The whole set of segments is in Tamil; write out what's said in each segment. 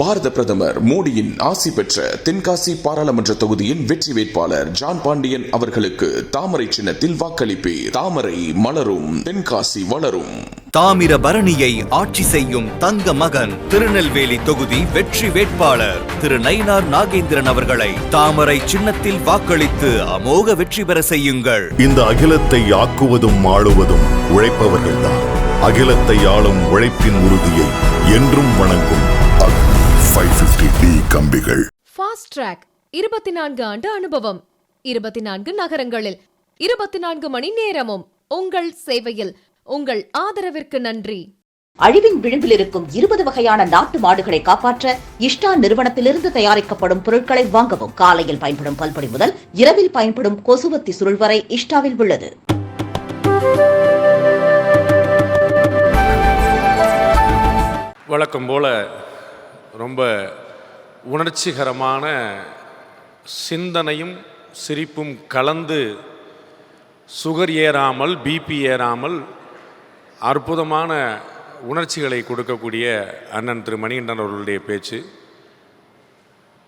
பாரத பிரதமர் மோடியின் ஆசி பெற்ற தென்காசி பாராளுமன்ற தொகுதியின் வெற்றி வேட்பாளர் ஜான் பாண்டியன் அவர்களுக்கு தாமரை சின்னத்தில் வாக்களிப்பே தாமரை மலரும் தென்காசி வளரும். தாமிரபரணியை ஆட்சி செய்யும் தங்க மகன் திருநெல்வேலி தொகுதி வெற்றி வேட்பாளர் திரு நயினார் நாகேந்திரன் அவர்களை தாமரை சின்னத்தில் வாக்களித்து அமோக வெற்றி பெற செய்யுங்கள். இந்த அகிலத்தை ஆக்குவதும் ஆளுவதும் உழைப்பவர்கள்தான். அகிலத்தை ஆளும் உழைப்பின் உறுதியை என்றும் வணங்கும் ஃபைவ் பிப்டி டி கம்பிகள். ஃபாஸ்ட் ட்ராக் இருபத்தி நான்கு ஆண்டு அனுபவம். இருபத்தி நான்கு நகரங்களில் இருபத்தி நான்கு மணி நேரமும் உங்கள் சேவையில் உங்கள் ஆதரவிற்கு நன்றி. அழிவின் விளிம்பில் இருக்கும் இருபது வகையான நாட்டு மாடுகளை காப்பாற்ற இஷ்டா நிறுவனத்திலிருந்து தயாரிக்கப்படும் பொருட்களை வாங்கவும் காலையில் பயன்படும் பல்பொடி முதல் இரவில் பயன்படும் கொசுவத்தி சுருள் வரை இஷ்டாவில் உள்ளது. வழக்கம் போல் ரொம்ப உணர்ச்சிகரமான சிந்தனையும் சிரிப்பும் கலந்து சுகர் ஏறாமல் பிபி ஏறாமல் அற்புதமான உணர்ச்சிகளை கொடுக்கக்கூடிய அண்ணன் திரு மணிகண்டன் அவர்களுடைய பேச்சு.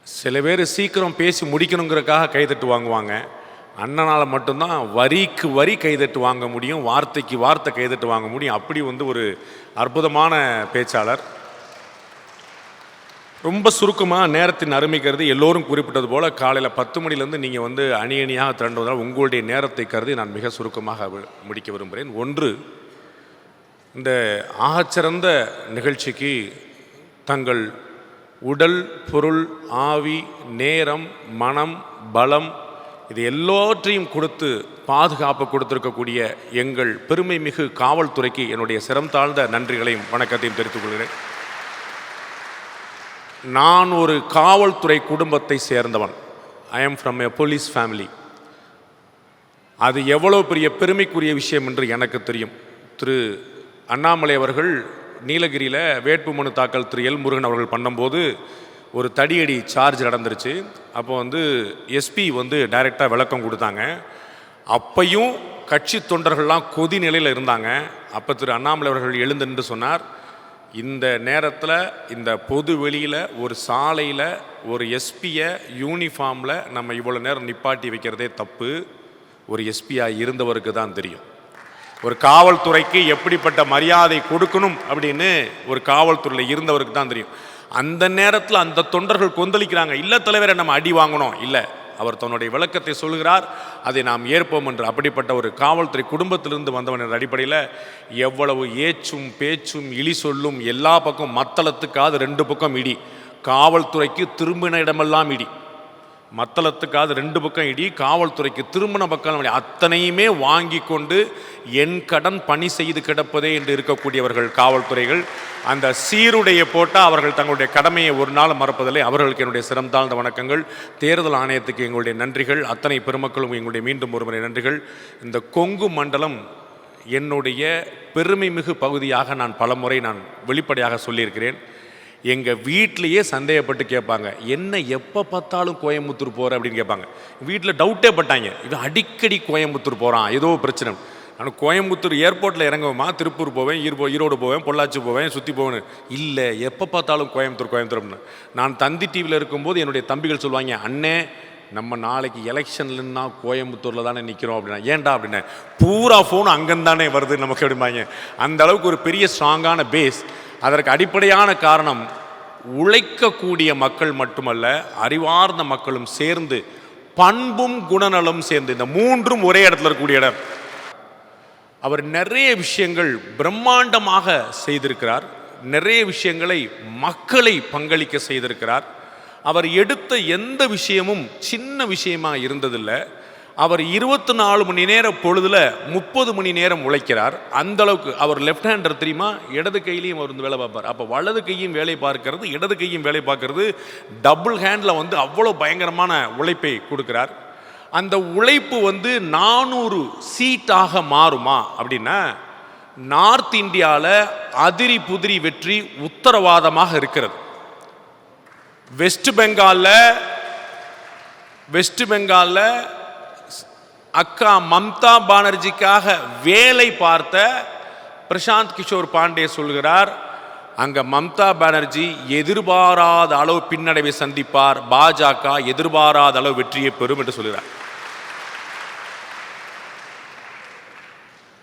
சில பேர் சீக்கிரம் பேசி முடிக்கணுங்கிறதுக்காக கைதட்டு வாங்குவாங்க. அண்ணனால் மட்டும்தான் வரிக்கு வரி கைதட்டு வாங்க முடியும் வார்த்தைக்கு வார்த்தை கைதட்டு வாங்க முடியும். அப்படி வந்து ஒரு அற்புதமான பேச்சாளர். ரொம்ப சுருக்கமாக நேரத்தின் அருமைக்கிறது எல்லோரும் குறிப்பிட்டது போல் காலையில் பத்து மணிலேருந்து நீங்கள் வந்து அணி அணியாக திரண்டுவதால் உங்களுடைய நேரத்தை கருதி நான் மிக சுருக்கமாக முடிக்க விரும்புகிறேன். ஒன்று இந்த ஆகச்சிறந்த நிகழ்ச்சிக்கு தங்கள் உடல் பொருள் ஆவி நேரம் மனம் பலம் இது எல்லாற்றையும் கொடுத்து பாதுகாப்பு கொடுத்திருக்கக்கூடிய எங்கள் பெருமை மிகு காவல்துறைக்கு என்னுடைய சிரம் தாழ்ந்த நன்றிகளையும் வணக்கத்தையும் தெரிவித்துக் கொள்கிறேன். நான் ஒரு காவல்துறை குடும்பத்தை சேர்ந்தவன். I am from a police family அது எவ்வளோ பெரிய பெருமைக்குரிய விஷயம் என்று எனக்கு தெரியும். திரு அண்ணாமலை அவர்கள் நீலகிரியில் வேட்புமனு தாக்கல் திரு எல் முருகன் அவர்கள் பண்ணும்போது ஒரு தடியடி சார்ஜ் நடந்துருச்சு. அப்போ வந்து எஸ்பி வந்து டைரெக்டாக விளக்கம் கொடுத்தாங்க. அப்பையும் கட்சி தொண்டர்கள்லாம் கொதி நிலையில் இருந்தாங்க. அப்போ திரு அண்ணாமலை அவர்கள் எழுந்து நின்று சொன்னார். இந்த நேரத்தில் இந்த பொது வெளியில் ஒரு சாலையில் ஒரு எஸ்பியை யூனிஃபார்மில் நம்ம இவ்வளோ நேரம் நிப்பாட்டி வைக்கிறதே தப்பு. ஒரு எஸ்பியாக இருந்தவருக்கு தான் தெரியும். ஒரு காவல்துறைக்கு எப்படிப்பட்ட மரியாதை கொடுக்கணும் அப்படின்னு ஒரு காவல்துறையில் இருந்தவருக்கு தான் தெரியும். அந்த நேரத்தில் அந்த தொண்டர்கள் கொந்தளிக்கிறாங்க. இல்லை தலைவரை நம்ம அடி வாங்கணும். இல்லை. அவர் தன்னுடைய விளக்கத்தை சொல்கிறார் அதை நாம் ஏற்போம் என்று. அப்படிப்பட்ட ஒரு காவல்துறை குடும்பத்திலிருந்து வந்தவன் என்ற அடிப்படையில் எவ்வளவு ஏச்சும் பேச்சும் இழி சொல்லும் எல்லா பக்கம் மத்தளத்துக்காவது ரெண்டு பக்கம் இடி. காவல்துறைக்கு திரும்பின இடமெல்லாம் இடி. மத்தளத்துக்காவது ரெண்டு பக்கம் இடி காவல்துறைக்கு திருமண பக்கம் அத்தனையுமே வாங்கி கொண்டு என் கடன் பணி செய்து கிடப்பதே என்று இருக்கக்கூடியவர்கள் காவல்துறைகள். அந்த சீருடைய போட்டால் அவர்கள் தங்களுடைய கடமையை ஒரு நாள் மறப்பதில்லை. அவர்களுக்கு என்னுடைய சிரம் தாழ்ந்த வணக்கங்கள். தேர்தல் ஆணையத்துக்கு எங்களுடைய நன்றிகள். அத்தனை பெருமக்களும் எங்களுடைய மீண்டும் ஒருமுறை நன்றிகள். இந்த கொங்கு மண்டலம் என்னுடைய பெருமை மிகு பகுதியாக நான் பலமுறை நான் வெளிப்படையாக சொல்லியிருக்கிறேன். எங்கள் வீட்லேயே சந்தேகப்பட்டு கேட்பாங்க என்ன எப்போ பார்த்தாலும் கோயம்புத்தூர் போகிற அப்படின்னு கேட்பாங்க. வீட்டில் டவுட்டே பட்டாங்க. இவன் அடிக்கடி கோயம்புத்தூர் போகிறான் ஏதோ பிரச்சனை. நான் கோயம்புத்தூர் ஏர்போர்ட்டில் இறங்குவேமா திருப்பூர் போவேன் ஈரோ ஈரோடு போவேன் பொள்ளாச்சி போவேன் சுற்றி போவேன் இல்லை எப்போ பார்த்தாலும் கோயம்புத்தூர் கோயம்புத்தூர் அப்படின்னு. நான் தந்தி டிவியில் இருக்கும்போது என்னுடைய தம்பிகள் சொல்லுவாங்க அண்ணே நம்ம நாளைக்கு எலெக்ஷன்லன்னா கோயம்புத்தூரில் தானே நிற்கிறோம் அப்படின்னா. ஏன்டா அப்படின்னா பூரா ஃபோன் அங்கேருந்து வருது நமக்கு அப்படிம்பாங்க அந்த அளவுக்கு ஒரு பெரிய ஸ்ட்ராங்கான பேஸ் அதற்கு அடிப்படையான காரணம் உழைக்கக்கூடிய மக்கள் மட்டுமல்ல அறிவார்ந்த மக்களும் சேர்ந்து பண்பும் குணநலம் சேர்ந்து இந்த மூன்றும் ஒரே இடத்துல இருக்கக்கூடிய இடம். அவர் நிறைய விஷயங்கள் பிரம்மாண்டமாக செய்திருக்கிறார். நிறைய விஷயங்களை மக்களை பங்களிக்க செய்திருக்கிறார். அவர் எடுத்த எந்த விஷயமும் சின்ன விஷயமாக இருந்ததில்லை. அவர் இருபத்தி நாலு மணி நேர பொழுதில் முப்பது மணி நேரம் உழைக்கிறார். அந்தளவுக்கு அவர் லெஃப்ட் ஹேண்டர் தெரியுமா? இடது கையிலையும் அவர் வந்து வேலை பார்ப்பார். அப்போ வலது கையும் வேலை பார்க்கறது இடது கையும் வேலை பார்க்கறது. டபுள் ஹேண்டில் வந்து அவ்வளோ பயங்கரமான உழைப்பை கொடுக்குறார். அந்த உழைப்பு வந்து நானூறு சீட்டாக மாறுமா அப்படின்னா நார்த் இந்தியாவில் அதிரி புதிரி வெற்றி உத்தரவாதமாக இருக்கிறது. வெஸ்ட் பெங்காலில் வெஸ்ட் பெங்காலில் அக்கா மம்தா பானர்ஜிக்காக வேலை பார்த்த பிரசாந்த் கிஷோர் பாண்டே சொல்கிறார் அங்கே மம்தா பானர்ஜி எதிர்பாராத அளவு பின்னடைவை சந்திப்பார். பாஜக எதிர்பாராத அளவு வெற்றியை பெறும் என்று சொல்கிறார்.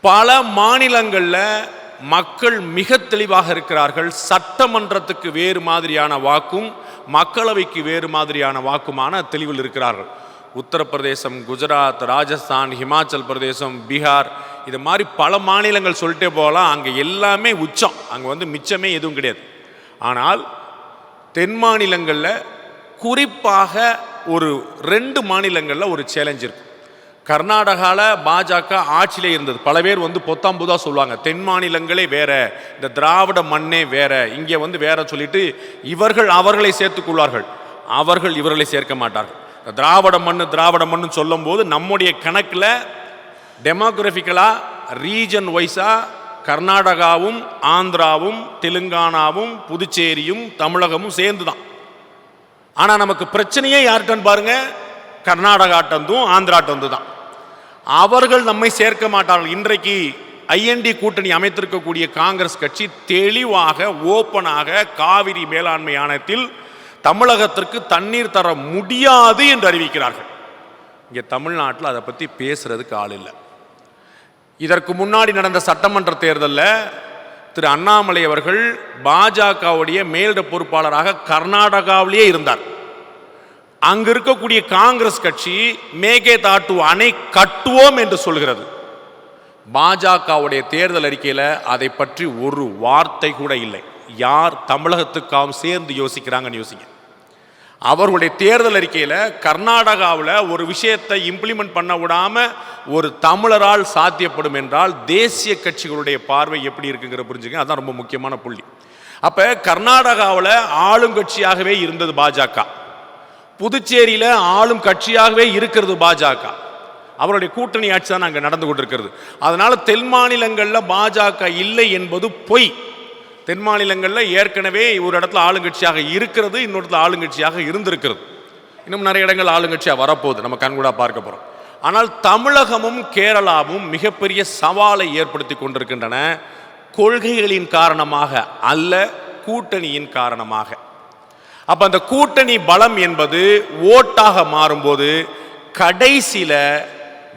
பல மாநிலங்களில் மக்கள் மிக தெளிவாக இருக்கிறார்கள். சட்டமன்றத்துக்கு வேறு மாதிரியான வாக்கும் மக்களவைக்கு வேறு மாதிரியான வாக்குமான தெளிவில் இருக்கிறார்கள். உத்தரப்பிரதேசம் குஜராத் ராஜஸ்தான் ஹிமாச்சல் பிரதேசம் பீகார் இது மாதிரி பல மாநிலங்கள் சொல்லிட்டே போகலாம். அங்கே எல்லாமே உச்சம். அங்கே வந்து மிச்சமே எதுவும் கிடையாது. ஆனால் தென் மாநிலங்களில் குறிப்பாக ஒரு ரெண்டு மாநிலங்களில் ஒரு சேலஞ்ச் இருக்கு. கர்நாடகாவில் பாஜக ஆட்சியிலே இருந்தது. பல பேர் வந்து பொத்தாம் புதா சொல்லுவாங்க. தென் மாநிலங்களே வேற இந்த திராவிட மண்ணே வேற இங்கே வந்து வேற சொல்லிட்டு இவர்கள் அவர்களை சேர்த்துக்கொள்வார்கள் அவர்கள் இவர்களை சேர்க்க மாட்டார்கள். இந்த திராவிட மண்ணு திராவிட மண்ணு சொல்லும்போது நம்முடைய கணக்கில் டெமோக்ராஃபிக்கலாக ரீஜன் வைஸாக கர்நாடகாவும் ஆந்திராவும் தெலுங்கானாவும் புதுச்சேரியும் தமிழகமும் சேர்ந்து தான் ஆனால் நமக்கு பிரச்சனையே யார்கிட்டன்னு பாருங்க கர்நாடகாட்டந்தும் ஆந்திராட்டந்து தான் அவர்கள் நம்மை சேர்க்க மாட்டார்கள். இன்றைக்கு ஐஎன்டி கூட்டணி அமைத்திருக்கக்கூடிய காங்கிரஸ் கட்சி தெளிவாக ஓப்பனாக காவிரி மேலாண்மை ஆணையத்தில் தமிழகத்திற்கு தண்ணீர் தர முடியாது என்று அறிவிக்கிறார்கள். இங்கே தமிழ்நாட்டில் அதை பற்றி பேசுகிறதுக்கு ஆள் இல்லை. இதற்கு முன்னாடி நடந்த சட்டமன்ற தேர்தலில் திரு அண்ணாமலை அவர்கள் பாஜகவுடைய மேலிட பொறுப்பாளராக கர்நாடகாவிலேயே இருந்தார். அங்கு இருக்கக்கூடிய காங்கிரஸ் கட்சி மேகே தாட்டு அணை கட்டுவோம் என்று சொல்கிறது. பாஜகவுடைய தேர்தல் அறிக்கையில் அதை பற்றி ஒரு வார்த்தை கூட இல்லை. யார் தமிழகத்துக்காகவும் சேர்ந்து யோசிக்கிறாங்கன்னு யோசிங்க. அவர்களுடைய தேர்தல் அறிக்கையில் கர்நாடகாவில் ஒரு விஷயத்தை இம்ப்ளிமெண்ட் பண்ண விடாமல் ஒரு தமிழரால் சாத்தியப்படும் என்றால் தேசிய கட்சிகளுடைய பார்வை எப்படி இருக்குங்கிற புரிஞ்சுங்க அதான் ரொம்ப முக்கியமான புள்ளி. அப்போ கர்நாடகாவில் ஆளுங்கட்சியாகவே இருந்தது பாஜக. புதுச்சேரியில் ஆளும் கட்சியாகவே இருக்கிறது பாஜக. அவருடைய கூட்டணி ஆட்சி தான் அங்கே நடந்து கொண்டிருக்கிறது. அதனால் தென் மாநிலங்களில் பாஜக இல்லை என்பது பொய். தென் மாநிலங்களில் ஏற்கனவே ஒரு இடத்துல ஆளுங்கட்சியாக இருக்கிறது இன்னொரு இடத்துல ஆளுங்கட்சியாக இருந்திருக்கிறது. இன்னும் நிறைய இடங்கள் ஆளுங்கட்சியாக வரப்போகுது. நம்ம கண்கூடாக பார்க்க போகிறோம் ஆனால் தமிழகமும் கேரளாவும் மிகப்பெரிய சவாலை ஏற்படுத்தி கொண்டிருக்கின்றன. கொள்கைகளின் காரணமாக அல்ல கூட்டணியின் காரணமாக. அப்போ அந்த கூட்டணி பலம் என்பது ஓட்டாக மாறும்போது கடைசியில்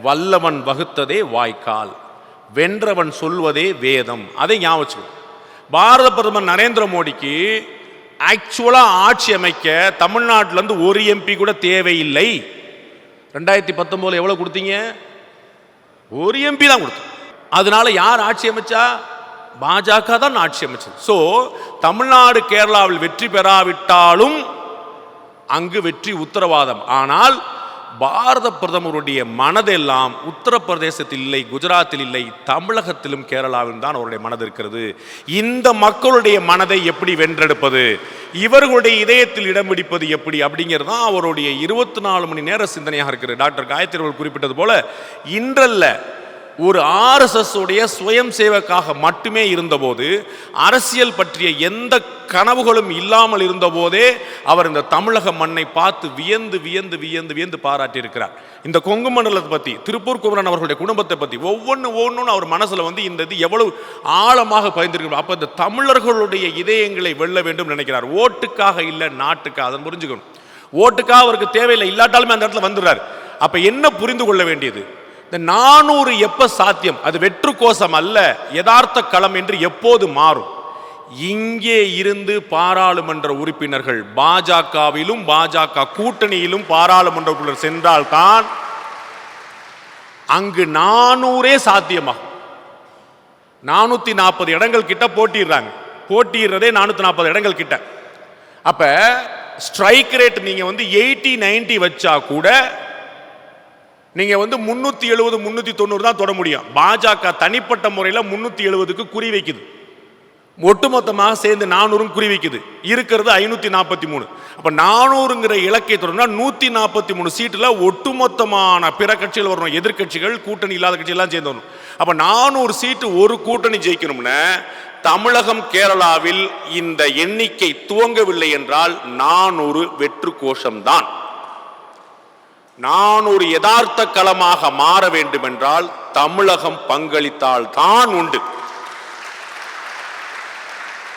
வல்லவன் வகுத்ததே வாய்க்கால் வென்றவன் சொல்வதே வேதம். அதை ஞாபகம் பாரத பிரதமர் நரேந்திர மோடிக்கு ஆக்சுவலாக ஆட்சி அமைக்க தமிழ்நாட்டிலேருந்து ஒரு எம்பி கூட தேவையில்லை. ரெண்டாயிரத்தி பத்தொம்போதில் எவ்வளோ கொடுத்தீங்க? ஒரு எம்பி தான் கொடுத்தோம். அதனால யார் ஆட்சி அமைச்சா? பாஜக தான் ஆட்சி அமைச்சது. ஸோ தமிழ்நாடு கேரளாவில் வெற்றி பெறாவிட்டாலும் அங்கு வெற்றி உத்தரவாதம். ஆனால் பாரத பிரதமருடைய மனதெல்லாம் உத்தரப்பிரதேசத்தில் இல்லை குஜராத்தில் இல்லை தமிழகத்திலும் கேரளாவிலும் தான் அவருடைய மனது இருக்கிறது. இந்த மக்களுடைய மனதை எப்படி வென்றெடுப்பது? இவர்களுடைய இதயத்தில் இடம் பிடிப்பது எப்படி? அப்படிங்கிறது தான் அவருடைய இருபத்தி நாலு மணி நேர சிந்தனையாக இருக்கிறது. டாக்டர் காயத்ரி அவர்கள் குறிப்பிட்டது போல இன்றல்ல ஒரு ஆர்எஸ்எஸ் உடைய சுயம் சேவக்காக மட்டுமே இருந்தபோது அரசியல் பற்றிய எந்த கனவுகளும் இல்லாமல் இருந்தபோதே அவர் இந்த தமிழக மண்ணை பார்த்து வியந்து வியந்து வியந்து வியந்து பாராட்டியிருக்கிறார். இந்த கொங்கு மண்டலத்தை பற்றி திருப்பூர் குமரன் அவர்களுடைய குடும்பத்தை பற்றி ஒவ்வொன்று ஒவ்வொன்றும் அவர் மனசில் வந்து இந்த இது எவ்வளவு ஆழமாக பயந்துருக்கணும் அப்போ இந்த தமிழர்களுடைய இதயங்களை வெல்ல வேண்டும் நினைக்கிறார். ஓட்டுக்காக இல்லை நாட்டுக்காக அதன் புரிஞ்சுக்கணும். ஓட்டுக்காக அவருக்கு தேவையில்லை இல்லாட்டாலுமே அந்த இடத்துல வந்துடுறார். அப்போ என்ன புரிந்து கொள்ள வேண்டியது? இந்த நானூறு எப்போ சாத்தியம்? அது வெற்று கோஷம் அல்ல யதார்த்த களம் என்று எப்போது மாறும்? இங்கே இருந்து பாராளுமன்ற உறுப்பினர்கள் பாஜகவிலும் பாஜக கூட்டணியிலும் பாராளுமன்ற உறுப்பினர் சென்றால்தான் அங்கு நானூறே சாத்தியமாகும். நானூத்தி நாற்பது இடங்கள் கிட்ட போட்டிடுறாங்க. போட்டிடுறதே நானூத்தி நாற்பது இடங்கள் கிட்ட. அப்ப ஸ்ட்ரைக் ரேட் நீங்க வந்து எயிட்டி நைன்டி வச்சா கூட நீங்கள் வந்து முந்நூற்றி எழுபது முன்னூற்றி தொண்ணூறு தான் தொட முடியும். பாஜக தனிப்பட்ட முறையில் முந்நூற்றி எழுபதுக்கு குறி வைக்குது. ஒட்டுமொத்தமாக சேர்ந்து நானூறும் குறி வைக்குது. இருக்கிறது ஐநூற்றி நாற்பத்தி மூணு. அப்போ நானூறுங்கிற இலக்கை தொடர்னா நூற்றி நாற்பத்தி மூணு சீட்டில் ஒட்டுமொத்தமான பிற கட்சிகள் வரணும். எதிர்க்கட்சிகள் கூட்டணி இல்லாத கட்சியெல்லாம் சேர்ந்து வரணும். அப்போ நானூறு சீட்டு ஒரு கூட்டணி ஜெயிக்கணும்னா தமிழகம் கேரளாவில் இந்த எண்ணிக்கை துவங்கவில்லை என்றால் நானூறு வெற்று கோஷம்தான். நான் ஒரு யதார்த்த களமாக மாற வேண்டுமென்றால் தமிழகம் பங்களித்தால் தான் உண்டு.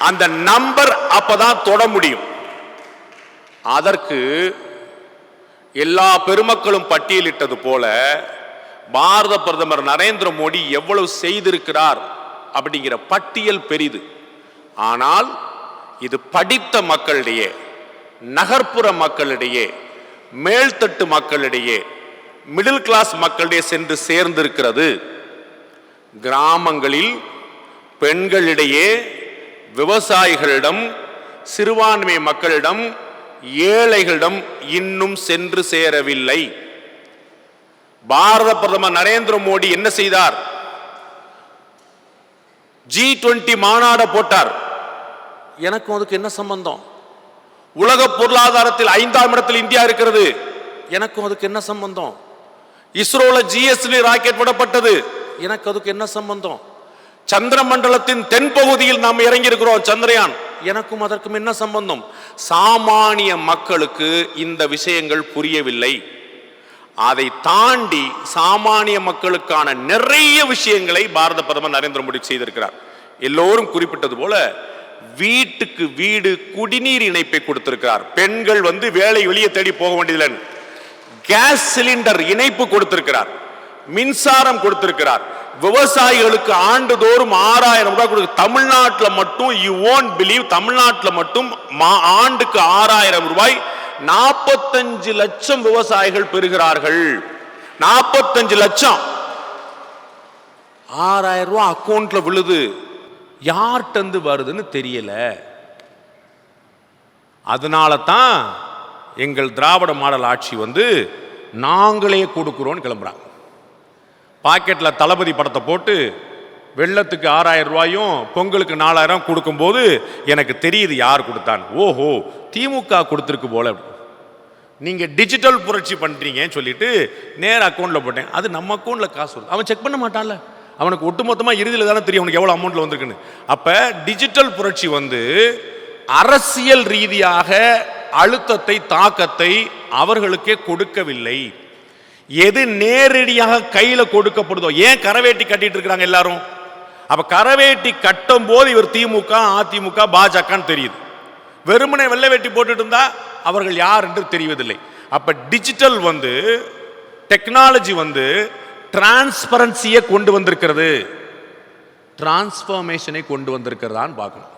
அந்த நம்பர் அப்பதான் தொட முடியும். அதற்கு எல்லா பெருமக்களும் பட்டியலிட்டது போல பாரத பிரதமர் நரேந்திர மோடி எவ்வளவு செய்திருக்கிறார் அப்படிங்கிற பட்டியல் பெரிது. ஆனால் இது படித்த மக்களிடையே நகர்ப்புற மக்களிடையே மேல்தட்டு மக்களிடையே மிடில் கிளாஸ் மக்களிடையே சென்று சேர்ந்திருக்கிறது. கிராமங்களில் பெண்களிடையே விவசாயிகளிடம் சிறுபான்மை மக்களிடம் ஏழைகளிடம் இன்னும் சென்று சேரவில்லை. பாரத பிரதமர் நரேந்திர மோடி என்ன செய்தார்? ஜி டுவெண்டி மாநாட போட்டார். எனக்கும் அதுக்கு என்ன சம்பந்தம்? உலக பொருளாதாரத்தில் ஐந்தாம் இடத்தில் இந்தியா இருக்கிறது. எனக்கும் அதுக்கு என்ன சம்பந்தம்? இஸ்ரோல ஜிஎஸ்டி ராக்கெட் விடப்பட்டது. எனக்கு அதுக்கு என்ன சம்பந்தம்? சந்திர மண்டலத்தின் தென்பகுதியில் நாம் இறங்கி இருக்கிறோம் சந்திரயான். எனக்கும் அதற்கும் என்ன சம்பந்தம்? சாமானிய மக்களுக்கு இந்த விஷயங்கள் புரியவில்லை. அதை தாண்டி சாமானிய மக்களுக்கான நிறைய விஷயங்களை பாரத பிரதமர் நரேந்திர மோடி செய்திருக்கிறார். எல்லோரும் குறிப்பிட்டது போல வீட்டுக்கு வீடு குடிநீர் இணைப்பை கொடுத்திருக்கிறார். பெண்கள் வந்து வேலை வெளியே தேடி போக வேண்டியதில்லை. கேஸ் சிலிண்டர் இணைப்பு கொடுத்திருக்கிறார். மின்சாரம் கொடுத்திருக்கிறார். விவசாயிகளுக்கு ஆண்டுதோறும் ஆறாயிரம் ரூபாய் கொடுக்கு தமிழ்நாட்டில் மட்டும் யூ ஓன் பிலீவ் தமிழ்நாட்டில் மட்டும் மா- ஆண்டுக்கு ஆறாயிரம் ரூபாய் நாற்பத்தஞ்சு லட்சம் விவசாயிகள் பெறுகிறார்கள். நாற்பத்தஞ்சு லட்சம். ஆறாயிரம் ரூபாய் அக்கௌண்ட்ல விழுது. யார்கிட்டருந்து வருதுன்னு தெரியல. அதனால தான் எங்கள் திராவிட மாடல் ஆட்சி வந்து நாங்களே கொடுக்குறோன்னு கிளம்புறாங்க. பாக்கெட்டில் தளபதி படத்தை போட்டு வெள்ளத்துக்கு ஆறாயிரம் ரூபாயும் பொங்கலுக்கு நாலாயிரம் கொடுக்கும்போது எனக்கு தெரியுது யார் கொடுத்தான் ஓஹோ திமுக கொடுத்துருக்கு போல. நீங்கள் டிஜிட்டல் புரட்சி பண்ணுறீங்கன்னு சொல்லிட்டு நேர அக்கௌண்ட்டில் போட்டேன். அது நம்ம அக்கௌண்ட்டில் காசு வருது. அவன் செக் பண்ண மாட்டான்ல. அவனுக்கு ஒட்டுமொத்தமாக இறுதியில் தானே தெரியும் அவனுக்கு எவ்வளோ அமௌண்ட்டில் வந்திருக்குன்னு. அப்போ டிஜிட்டல் புரட்சி வந்து அரசியல் ரீதியாக அழுத்தத்தை தாக்கத்தை அவர்களுக்கே கொடுக்கவில்லை. எது நேரடியாக கையில் கொடுக்கப்படுதோ ஏன் கரவேட்டி கட்டிட்டு இருக்கிறாங்க எல்லாரும்? அப்போ கரவேட்டி கட்டும் போது இவர் திமுக அதிமுக பாஜகன்னு தெரியுது. வெறுமனை வெள்ளை வேட்டி போட்டுட்டு இருந்தா அவர்கள் யார் என்று தெரிவதில்லை. அப்போ டிஜிட்டல் வந்து டெக்னாலஜி வந்து டிரான்ஸ்பரன்சியை கொண்டு வந்திருக்கிறது. டிரான்ஸ்ஃபர்மேஷனை கொண்டு வந்திருக்கிறதான்னு பார்க்கணும்.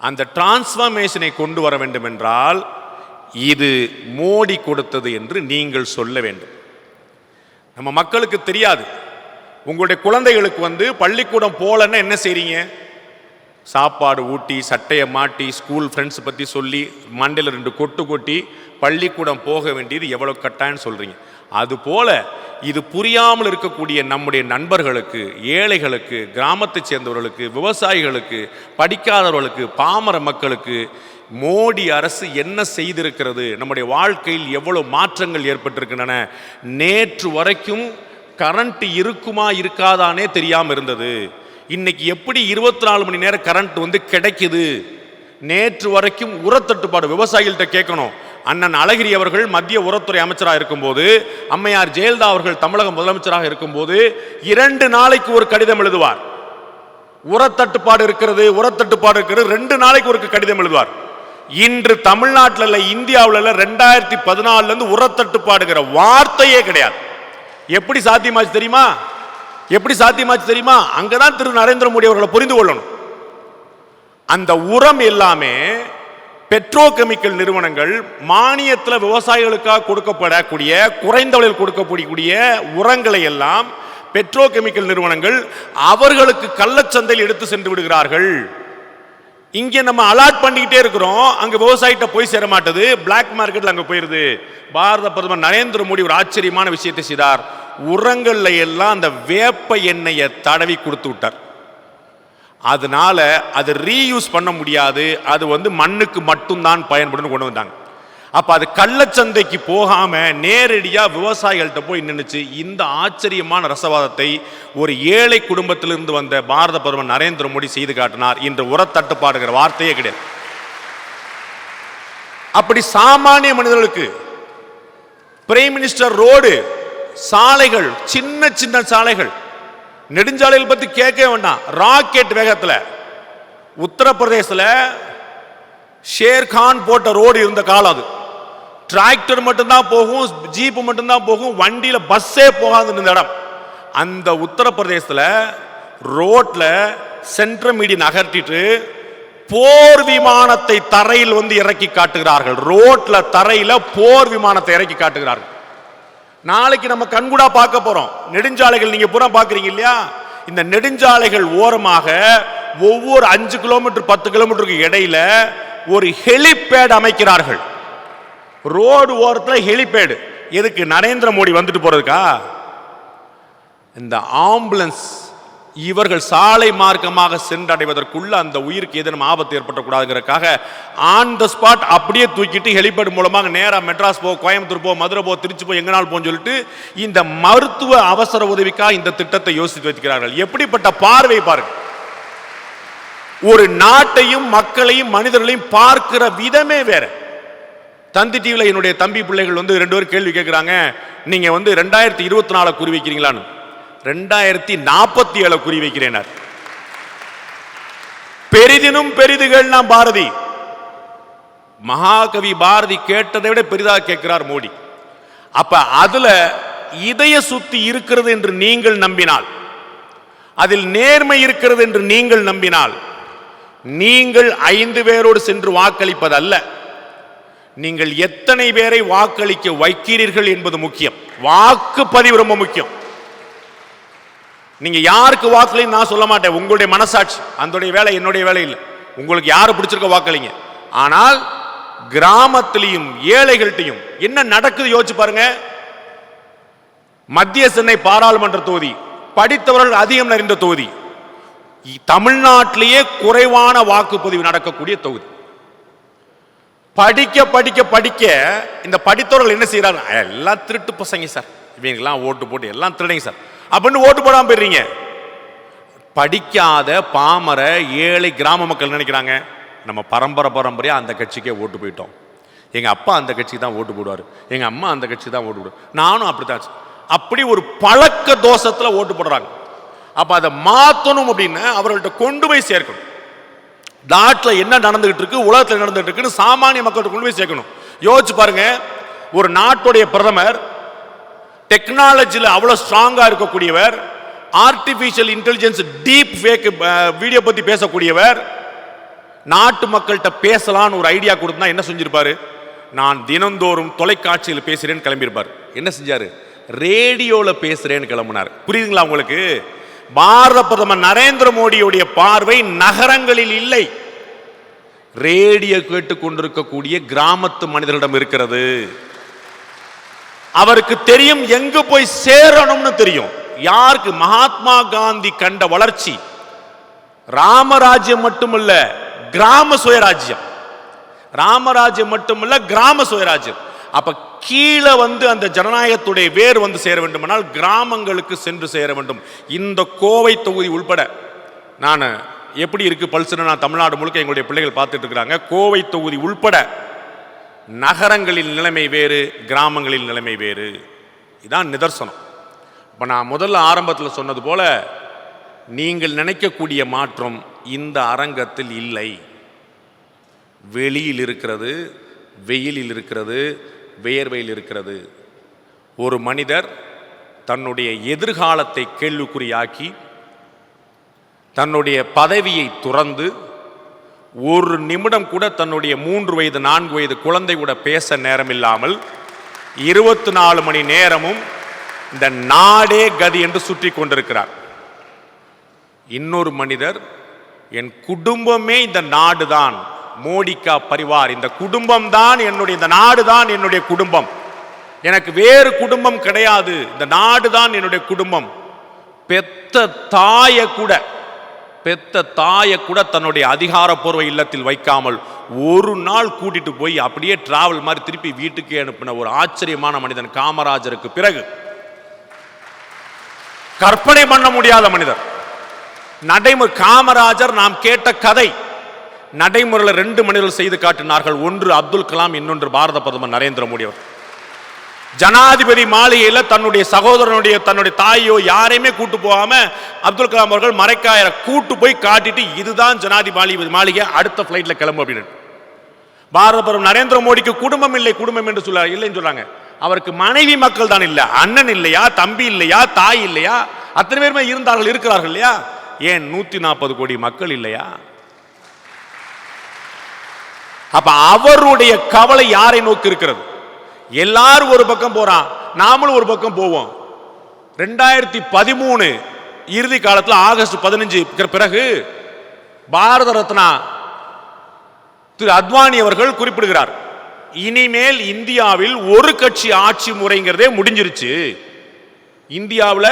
அந்த டிரான்ஸ்ஃபர்மேஷனை கொண்டு வர வேண்டும் என்றால் இது மோடி கொடுத்தது என்று நீங்கள் சொல்ல வேண்டும். நம்ம மக்களுக்கு தெரியாது. உங்களுடைய குழந்தைகளுக்கு வந்து பள்ளிக்கூடம் போகலன்னா என்ன செய்றீங்க? சாப்பாடு ஊட்டி சட்டையை மாட்டி ஸ்கூல் ஃப்ரெண்ட்ஸ் பற்றி சொல்லி மண்டையில் ரெண்டு கொட்டு கொட்டி பள்ளிக்கூடம் போக வேண்டியது எவ்வளோ கட்டாயம்னு சொல்கிறீங்க அதுபோல இது புரியாமல் இருக்கக்கூடிய நம்முடைய நண்பர்களுக்கு ஏழைகளுக்கு கிராமத்தைச் சேர்ந்தவர்களுக்கு விவசாயிகளுக்கு படிக்காதவர்களுக்கு பாமர மக்களுக்கு மோடி அரசு என்ன செய்திருக்கிறது நம்முடைய வாழ்க்கையில் எவ்வளோ மாற்றங்கள் ஏற்பட்டிருக்கின்றன நேற்று வரைக்கும் கரண்ட் இருக்குமா இருக்காதானே தெரியாமல் இருந்தது. இன்னைக்கு எப்படி இருபத்தி நாலு மணி நேரம் கரண்ட் வந்து கிடைக்குது? நேற்று வரைக்கும் உரத்தட்டுப்பாடு விவசாயிகள்கிட்ட கேட்கணும். அண்ணன் அழகிரி அவர்கள் மத்திய உரத்துறை அமைச்சராக இருக்கும்போது அம்மையார் ஜெயலலிதா அவர்கள் தமிழக முதலமைச்சராக இருக்கும்போது இரண்டு நாளைக்கு ஒரு கடிதம் எழுதுவார். உரத்தட்டுப்பாடு இருக்கிறது உரத்தட்டுப்பாடு இருக்கிறது ரெண்டு நாளைக்கு ஒரு கடிதம் எழுதுவார். இன்று தமிழ்நாட்டில் இல்லை இந்தியாவில் இல்லை ரெண்டாயிரத்தி பதினாலுலேருந்து உரத்தட்டுப்பாடுங்கிற வார்த்தையே கிடையாது. எப்படி சாத்தியமாச்சு தெரியுமா? எப்படி சாத்தியமாச்சு தெரியுமா? அங்கதான் திரு நரேந்திர மோடி அவர்களை புரிந்து கொள்ளணும். அந்த உரம் எல்லாமே பெட்ரோ கெமிக்கல் நிறுவனங்கள் மானியத்தில் விவசாயிகளுக்காக கொடுக்கப்படக்கூடிய குறைந்த விலையில் கொடுக்கப்படக்கூடிய உரங்களை எல்லாம் பெட்ரோ கெமிக்கல் நிறுவனங்கள் அவர்களுக்கு கள்ளச்சந்தையில் எடுத்து சென்று விடுகிறார்கள். இங்கே நம்ம அலாட் பண்ணிக்கிட்டே இருக்கிறோம். அங்கே விவசாயிகிட்ட போய் சேர மாட்டது. பிளாக் மார்க்கெட்டில் அங்கே போயிருது. பாரத பிரதமர் நரேந்திர மோடி ஒரு ஆச்சரியமான விஷயத்தை செய்தார். உரங்களில் எல்லாம் அந்த வேப்ப எண்ணெயை தடவி கொடுத்து விட்டார். அதனால அது ரீயூஸ் பண்ண முடியாது. அது வந்து மண்ணுக்கு மட்டும்தான் பயன்படும் கொண்டு வந்தாங்க. அப்போ அது கள்ளச்சந்தைக்கு போகாமல் நேரடியாக விவசாயிகள்கிட்ட போய் நின்றுச்சு இந்த ஆச்சரியமான ரசவாதத்தை ஒரு ஏழை குடும்பத்திலிருந்து வந்த பாரத பிரதமர் நரேந்திர மோடி செய்து காட்டினார். இன்று உரத்தட்டுப்பாடுகிற வார்த்தையே கிடையாது. அப்படி சாமானிய மனிதர்களுக்கு பிரைம் மினிஸ்டர் ரோடு சாலைகள் சின்ன சின்ன சாலைகள் நெடுஞ்சாலைகள் பத்தி கேட்க வேண்டாம். ராக்கெட் வேகத்தில். உத்தரப்பிரதேசத்தில் ஷேர்கான் போட்ட ரோடு இருந்த காலம் அது. டிராக்டர் மட்டும்தான் போகும் ஜீப்பு மட்டும்தான் போகும் வண்டியில் பஸ்ஸே போகாது இருந்த இடம். அந்த உத்தரப்பிரதேசத்தில் ரோட்டில் சென்ட்ரல் மீடி நகர்த்திட்டு போர் விமானத்தை தரையில் வந்து இறக்கி காட்டுகிறார்கள். ரோட்டில் தரையில் போர் விமானத்தை இறக்கி காட்டுகிறார்கள். நாளைக்கு நம்ம கண்கூடா பார்க்க போறோம். நெடுஞ்சாலைகள் நீங்க புறம் பாக்குறீங்க இல்லையா? இந்த நெடுஞ்சாலைகள் ஓரமாக ஒவ்வொரு அஞ்சு கிலோமீட்டர் பத்து கிலோமீட்டருக்கு இடையில ஒரு ஹெலிபேட் அமைக்கிறார்கள். ரோடு ஓரத்தில் ஹெலிபேடு. எதுக்கு? நரேந்திர மோடி வந்துட்டு போறதுக்கா? இந்த ஆம்புலன்ஸ் இவர்கள் சாலை மார்க்கமாக சென்றடைவதற்குள்ள அந்த உயிருக்கு ஏதேனும் ஆபத்து ஏற்பட்டக்கூடாதுங்கிறக்காக ஆன் த ஸ்பாட் அப்படியே தூக்கிட்டு ஹெலிபேட் மூலமாக நேராக மெட்ராஸ் போ கோயம்புத்தூர் போ மதுரை போ திருச்சி போ எங்கனால் போன்னு சொல்லிட்டு இந்த மருத்துவ அவசர உதவிக்காக இந்த திட்டத்தை யோசித்து வைக்கிறார்கள். எப்படிப்பட்ட பார்வை பாருங்க. ஒரு நாட்டையும் மக்களையும் மனிதர்களையும் பார்க்கிற விதமே வேற. தந்தி டிவியில் என்னுடைய தம்பி பிள்ளைகள் வந்து ரெண்டு பேரும் கேள்வி கேட்குறாங்க. நீங்கள் வந்து ரெண்டாயிரத்தி இருபத்தி நாலு குறி வைக்கிறீங்களான்னு ரெண்டாயிரத்தி நாற்பத்தி ஏழு குறி வைக்கிறேனார் பெரிதினும் பெரிதுகள் நான் பாரதி. மகாகவி பாரதி கேட்டதை விட பெரிதாக கேட்கிறார் மோடி. அப்ப அதுல இதய சுத்தி இருக்கிறது என்று நீங்கள் நம்பினால் அதில் நேர்மை இருக்கிறது என்று நீங்கள் நம்பினால் நீங்கள் ஐந்து பேரோடு சென்று வாக்களிப்பது அல்ல நீங்கள் எத்தனை பேரை வாக்களிக்க வைக்கிறீர்கள் என்பது முக்கியம். வாக்குப்பதிவு ரொம்ப முக்கியம். நீங்க யாருக்கு வாக்களின்னு நான் சொல்ல மாட்டேன். உங்களுடைய மனசாட்சி. அந்த வேலை என்னுடைய வேலை இல்லை. உங்களுக்கு யாரு பிடிச்சிருக்க வாக்களிங்க. ஆனால் கிராமத்திலையும் ஏழைகள்கிட்டையும் என்ன நடக்குது யோசிச்சு பாருங்க. மத்திய சென்னை பாராளுமன்ற தொகுதி படித்தவர்கள் அதிகம் நிறைந்த தொகுதி. தமிழ்நாட்டிலேயே குறைவான வாக்குப்பதிவு நடக்கக்கூடிய தொகுதி. படிக்க படிக்க படிக்க இந்த படித்தவர்கள் என்ன செய்யறாங்க எல்லாம் திருட்டு பசங்க சார். இவங்கெல்லாம் ஓட்டு போட்டு எல்லாம் திருடைங்க சார். அப்படின்னு ஓட்டு போடாமல் போயிடுறீங்க. படிக்காத பாமர ஏழை கிராம மக்கள் நினைக்கிறாங்க? நம்ம பரம்பரை பரம்பரையா அந்த கட்சிக்கே ஓட்டு போயிட்டோம். எங்க அப்பா அந்த கட்சிக்கு தான் ஓட்டு போடுவார். எங்க அம்மா அந்த கட்சிக்கு தான் ஓட்டு போடுவார். நானும் அப்படித்தான் அப்படி ஒரு பழக்க தோஷத்துல ஓட்டு போடுறாங்க. அப்போ அதை மாத்தணும் அப்படின்னு அவர்கள்ட்ட கொண்டு போய் சேர்க்கணும். நாட்டில் என்ன நடந்துகிட்டு இருக்கு உலகத்தில் நடந்துகிட்டு இருக்குன்னு சாமானிய மக்கள்கிட்ட கொண்டு போய் சேர்க்கணும். யோசிச்சு பாருங்க ஒரு நாட்டுடைய பிரதமர் டெக்னாலஜியில் அவ்வளோ ஸ்ட்ராங்காக இருக்கக்கூடியவர் artificial intelligence deep fake video பற்றி பேசக்கூடியவர். நாட்டு மக்கள்கிட்ட பேசலான்னு ஒரு ஐடியா கொடுத்தா என்ன செஞ்சிருப்பாரு? நான் தினந்தோறும் தொலைக்காட்சியில் பேசுகிறேன்னு கிளம்பியிருப்பார் என்ன செஞ்சார்? ரேடியோவில் பேசுகிறேன்னு கிளம்புனார். புரியுதுங்களா உங்களுக்கு? பாரத பிரதமர் நரேந்திர மோடியுடைய பார்வை நகரங்களில் இல்லை. ரேடியோ கேட்டுக்கொண்டிருக்கக்கூடிய கிராமத்து மனிதர்களிடம் இருக்கிறது. அவருக்கு தெரியும் எங்க போய் சேரணும்னு தெரியும். யாருக்கு? மகாத்மா காந்தி கண்ட வளர்ச்சி. ராமராஜ்யம் மட்டுமல்ல கிராம சுயராஜ்யம். ராமராஜ்யம் மட்டுமல்ல கிராம சுயராஜ்யம். அப்ப கீழே வந்து அந்த ஜனநாயகத்துடைய வேர் வந்து சேர வேண்டுமானால் கிராமங்களுக்கு சென்று சேர வேண்டும். இந்த கோவை தொகுதி உள்பட நான் எப்படி இருக்கு பல்சுன்னு நான் தமிழ்நாடு முழுக்க எங்களுடைய பிள்ளைகள் பார்த்துட்டு இருக்கிறாங்க. கோவை தொகுதி உள்பட நகரங்களில் நிலைமை வேறு கிராமங்களில் நிலைமை வேறு. இதான் நிதர்சனம். இப்போ நான் முதல்ல ஆரம்பத்தில் சொன்னது போல நீங்கள் நினைக்கக்கூடிய மாற்றம் இந்த அரங்கத்தில் இல்லை. வெளியில் இருக்கிறது வெயிலில் இருக்கிறது வேர்வையில் இருக்கிறது. ஒரு மனிதர் தன்னுடைய எதிர்காலத்தை கேள்விக்குறியாக்கி தன்னுடைய பதவியை துறந்து ஒரு நிமிடம் கூட தன்னுடைய மூன்று வயது நான்கு வயது குழந்தை கூட பேச நேரமில்லாமல் இருபத்தி நாலு மணி நேரமும் இந்த நாடே கதி என்று சுற்றி கொண்டிருக்கிறார். இன்னொரு மனிதர் என் குடும்பமே இந்த நாடு தான் மோடிகா பரிவார். இந்த குடும்பம் தான் என்னுடைய இந்த நாடு தான் என்னுடைய குடும்பம். எனக்கு வேறு குடும்பம் கிடையாது. இந்த நாடு தான் என்னுடைய குடும்பம். பெத்த தாயை கூட பெத்த தாயை கூட தன்னுடைய அதிகாரப்பூர்வ இல்லத்தில் வைக்காமல் ஒரு நாள் கூட்டிட்டு போய் அப்படியே டிராவல் மாதிரி திருப்பி வீட்டுக்கே அனுப்பின ஒரு ஆச்சரியமான மனிதன் காமராஜருக்கு பிறகு. கற்பனை பண்ண முடியாத மனிதர். நடைமுறை காமராஜர் நாம் கேட்ட கதை. நடைமுறையில் ரெண்டு மனிதர்கள் செய்து காட்டினார்கள். ஒன்று அப்துல் கலாம் இன்னொன்று பாரத பிரதமர் நரேந்திர மோடி அவர் ஜனாதிபதி மாளிகையில் தன்னுடைய சகோதரனுடைய தன்னுடைய தாயோ யாரையுமே கூட்டு போகாம அப்துல் கலாம் அவர்கள் மறைக்காயர கூட்டு போய் காட்டிட்டு இதுதான் ஜனாதிபதி மாளிகை அடுத்த ஃப்ளைட்டில் கிளம்பு அப்படின்னு. பாரத பிரதமர் நரேந்திர மோடிக்கு குடும்பம் இல்லை குடும்பம் என்று சொல்ல இல்லைன்னு சொல்றாங்க. அவருக்கு மனைவி மக்கள் தான் இல்லை அண்ணன் இல்லையா தம்பி இல்லையா தாய் இல்லையா அத்தனை பேருமே இருந்தார்கள் இருக்கிறார்கள் இல்லையா? ஏன் நூத்தி நாற்பது கோடி மக்கள் இல்லையா? அப்ப அவருடைய கவலை யாரை நோக்கி இருக்கிறது? எல்லாரும் ஒரு பக்கம் போகிறான் நாமளும் ஒரு பக்கம் போவோம். ரெண்டாயிரத்தி பதிமூணு இறுதி காலத்தில் ஆகஸ்ட் பதினஞ்சு பிறகு பாரத ரத்னா திரு அத்வானி அவர்கள் குறிப்பிடுகிறார். இனிமேல் இந்தியாவில் ஒரு கட்சி ஆட்சி முறைங்கிறதே முடிஞ்சிருச்சு. இந்தியாவில்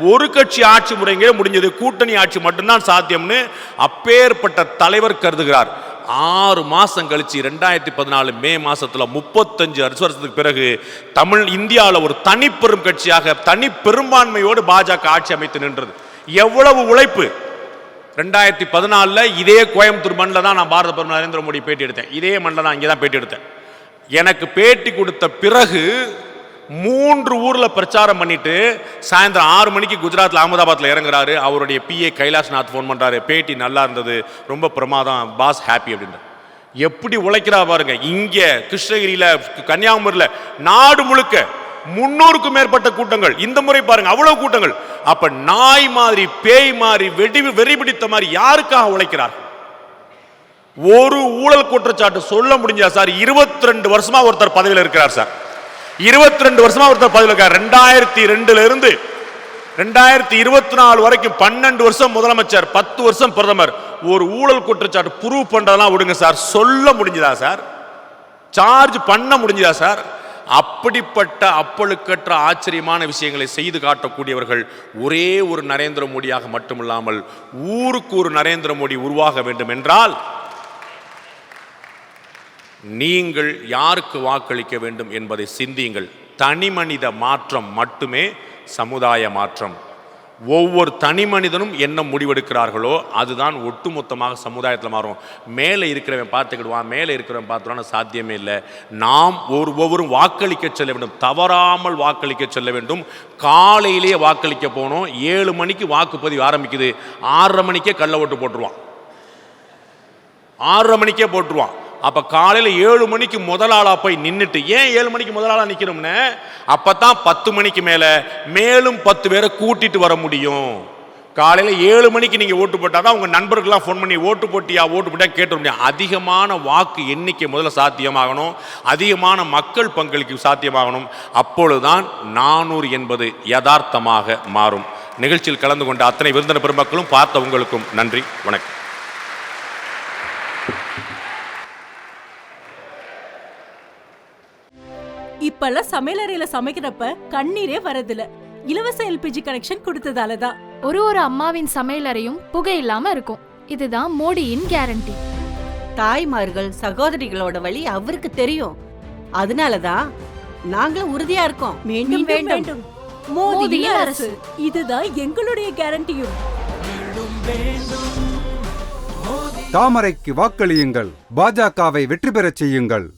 ஒரு கட்சி ஆட்சி முறைங்கிறதே முடிஞ்சது. கூட்டணி ஆட்சி மட்டும்தான் சாத்தியம்னு அப்பேற்பட்ட தலைவர் கருதுகிறார். ஆறு மாதம் கழிச்சு ரெண்டாயிரத்தி பதினாலு மே மாதத்தில் முப்பத்தஞ்சு வருஷத்துக்கு பிறகு தமிழ் இந்தியாவில் ஒரு தனிப்பெரும் கட்சியாக தனி பெரும்பான்மையோடு பாஜக ஆட்சி அமைத்து நின்றது. எவ்வளவு உழைப்பு? ரெண்டாயிரத்தி பதினாலில் இதே கோயம்புத்தூர் மண்ணில் தான் நான் பாரத பிரதமர் நரேந்திர மோடி பேட்டி எடுத்தேன். இதே மண்ணில் தான் இங்கே தான் பேட்டி எடுத்தேன். எனக்கு பேட்டி கொடுத்த பிறகு மூன்று ஊரில் பிரச்சாரம் பண்ணிட்டு சாயந்தரம் ஆறு மணிக்கு குஜராத்தில் அகமதாபாத்தில் இறங்குறாரு. அவருடைய பிஏ கைலாஷ்நாத் ஃபோன் பண்ணுறாரு பேட்டி நல்லா இருந்தது. ரொம்ப பிரமாதம். பாஸ் ஹாப்பி அப்படின்ற எப்படி உழைக்கிறா பாருங்க. இங்கே கிருஷ்ணகிரியில கன்னியாகுமரியில நாடு முழுக்க முன்னூறுக்கும் மேற்பட்ட கூட்டங்கள். இந்த முறை பாருங்க அவ்வளவு கூட்டங்கள். அப்ப நாய் மாதிரி பேய் மாதிரி வெடி வெறி பிடித்த மாதிரி யாருக்காக உழைக்கிறார்? ஒரு ஊழல் குற்றச்சாட்டு சொல்ல முடிஞ்சா சார் இருபத்தி ரெண்டு வருஷமா ஒருத்தர் பதவியில் இருக்கிறார் சார். இருபத்தி ரெண்டு வருஷமா ஒருத்தர் பதில் இருக்கார் ரெண்டாயிரத்தி ரெண்டுல இருந்து ரெண்டாயிரத்தி இருபத்தி நாலு வரைக்கும் பன்னெண்டு வருஷம் முதலமைச்சர் பத்து வருஷம் பிரதமர். ஒரு ஊழல் குற்றச்சாட்டு ப்ரூவ் பண்றதெல்லாம் விடுங்க சார். சொல்ல முடிஞ்சதா சார்? சார்ஜ் பண்ண முடிஞ்சதா சார்? அப்படிப்பட்ட அப்பழுக்கற்ற ஆச்சரியமான விஷயங்களை செய்து காட்டக்கூடியவர்கள் ஒரே ஒரு நரேந்திர மோடியாக மட்டுமில்லாமல் ஊருக்கு ஒரு நரேந்திர மோடி உருவாக வேண்டும் என்றால் நீங்கள் யாருக்கு வாக்களிக்க வேண்டும் என்பதை சிந்தியுங்கள். தனி மனித மாற்றம் மட்டுமே சமுதாய மாற்றம். ஒவ்வொரு தனி மனிதனும் என்ன முடிவெடுக்கிறார்களோ அதுதான் ஒட்டுமொத்தமாக சமுதாயத்தில் மாறும். மேலே இருக்கிறவன் பார்த்துக்கிடுவான் மேலே இருக்கிறவன் பார்த்துருவான் சாத்தியமே இல்லை. நாம் ஒரு ஒவ்வொரு வாக்களிக்க செல்ல வேண்டும். தவறாமல் வாக்களிக்க செல்ல வேண்டும். காலையிலேயே வாக்களிக்க போனோம். ஏழு மணிக்கு வாக்குப்பதிவு ஆரம்பிக்குது. ஆறரை மணிக்கே கள்ள ஓட்டு போட்டுருவான். ஆறரை மணிக்கே போட்டுருவான். அப்போ காலையில் ஏழு மணிக்கு முதலாளாக போய் நின்றுட்டு ஏன் ஏழு மணிக்கு முதலாளாக நிற்கணும்னு அப்போ தான் பத்து மணிக்கு மேலே மேலும் பத்து பேரை கூட்டிட்டு வர முடியும். காலையில் ஏழு மணிக்கு நீங்கள் ஓட்டு போட்டாதான் உங்கள் நண்பர்கள்லாம் ஃபோன் பண்ணி ஓட்டு போட்டியா ஓட்டு போட்டியா கேட்டு முடியும். அதிகமான வாக்கு எண்ணிக்கை முதல்ல சாத்தியமாகணும்? அதிகமான மக்கள் பங்களிக்கு சாத்தியமாகணும்? அப்பொழுதுதான் நானூறு என்பது யதார்த்தமாக மாறும். நிகழ்ச்சியில் கலந்து கொண்ட அத்தனை விருந்தின பெருமக்களும் பார்த்த உங்களுக்கும் நன்றி வணக்கம். இப்பெல்லாம் சமையலறையில சமைக்கிறப்ப கண்ணீரே வரதில்ல. இலவச எல்பிஜி கனெக்ஷன் கொடுத்ததால தான் ஒரு ஒரு அம்மாவின் சமையலறையும் புகை இல்லாம இருக்கும். இதுதான் மோடியின் கேரண்டி தாய்மார்கள் சகோதரிகளோட வழி அவருக்கு தெரியும். அதனாலதான் நாங்களும் உறுதியா இருக்கோம். மீண்டும் வேண்டும். வேண்டும். மோதியின் அரசு. இதுதான் எங்களுடைய கேரண்டியும் தாமரைக்கு வாக்களியுங்கள். பாஜகவை வெற்றி பெறச் செய்யுங்கள்.